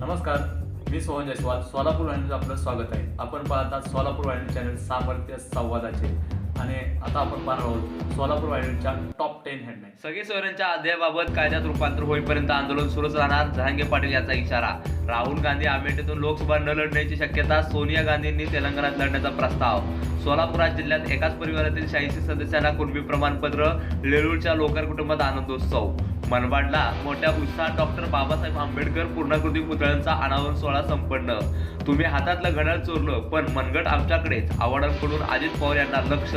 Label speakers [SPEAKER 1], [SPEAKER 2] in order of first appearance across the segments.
[SPEAKER 1] नमस्कार मी सोहन जयस्वाल सोलापूर वाहिनीचं आपलं स्वागत आहे. आपण पाहतात सोलापूर वाहिनी चॅनल सामर्थ्य संवादाचे. आणि आता आपण पाहणार आहोत सोलापूर वाहिनीच्या टॉप टेन हेडलाईन
[SPEAKER 2] सगळे सोयऱ्यांच्या अध्यायाबाबत कायद्यात रूपांतर होईपर्यंत आंदोलन सुरूच राहणार. जहांगीर पाटील याचा इशारा. राहुल गांधी अमेठीतून लोकसभा न लढण्याची शक्यता सोनिया गांधींनी तेलंगणात लढण्याचा प्रस्ताव. सोलापुरात जिल्ह्यात एकाच परिवारातील शहाऐंशी सदस्यांना कुणबी प्रमाणपत्र लेरूळच्या लोकर कुटुंबात आनंदोत्सव. मनवाडला मोठ्या उत्साहात डॉक्टर बाबासाहेब आंबेडकर पूर्णाकृती पुतळ्यांचा अनावरण सोहळा संपन्न. तुम्ही हातातलं घड्याळ चोरलं पण मनगट आमच्याकडेच आव्हाडांकडून अजित पवार यांना लक्ष.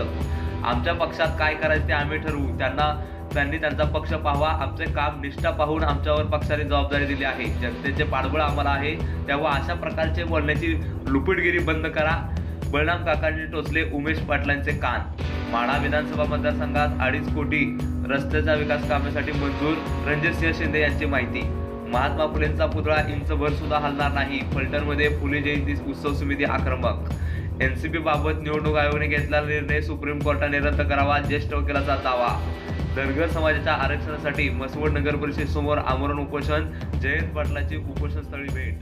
[SPEAKER 2] आमच्या पक्षात काय करायचे ते आम्ही ठरवू. त्यांना त्यांनी त्यांचा पक्ष पाहावा आमचे काम निष्ठा पाहून आमच्यावर पक्षाने जबाबदारी दिली आहे. जनतेचे पाठबळ आम्हाला आहे. तेव्हा अशा प्रकारचे बोलण्याची लुपिटगिरी बंद करा. बळराम काकांनी टोचले उमेश पाटलांचे कान. माढा विधानसभा मतदारसंघात अडीच कोटी रस्त्याच्या विकास कामासाठी मंजूर रणजितसिंह शिंदे यांची माहिती. महात्मा फुलेंचा पुतळा इंचभर सुद्धा हलणार नाही. फलटणमध्ये फुले जयंती उत्सव समिती आक्रमक. एन सी बाबत निवडणूक आयोगाने घेतलेला निर्णय सुप्रीम कोर्टाने रद्द करावा ज्येष्ठ वकिलाचा दावा. धनगर समाजाच्या आरक्षणासाठी मसवड नगर परिषदेसमोर आमरण उपोषण जयंत पाटलाची उपोषणस्थळी भेट.